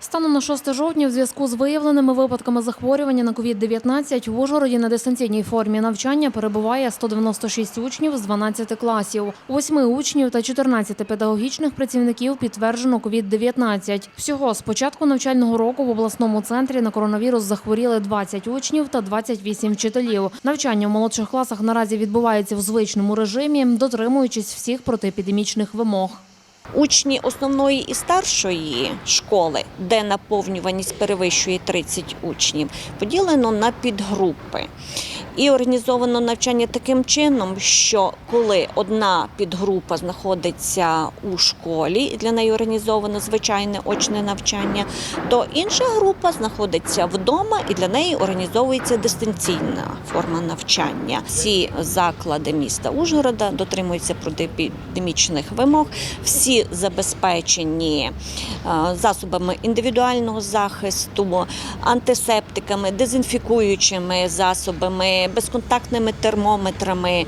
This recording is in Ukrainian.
Станом на 6 жовтня в зв'язку з виявленими випадками захворювання на COVID-19 в Ужгороді на дистанційній формі навчання перебуває 196 учнів з 12 класів. 8 учнів та 14 педагогічних працівників підтверджено COVID-19. Всього з початку навчального року в обласному центрі на коронавірус захворіли 20 учнів та 28 вчителів. Навчання в молодших класах наразі відбувається в звичному режимі, дотримуючись всіх протиепідемічних вимог. Учні основної і старшої школи, де наповнюваність перевищує 30 учнів, поділено на підгрупи. І організовано навчання таким чином, що коли одна підгрупа знаходиться у школі, і для неї організовано звичайне очне навчання, то інша група знаходиться вдома і для неї організовується дистанційна форма навчання. Всі заклади міста Ужгорода дотримуються протиепідемічних вимог. Всі забезпечені е, засобами індивідуального захисту, антисептиками, дезінфікуючими засобами, безконтактними термометрами.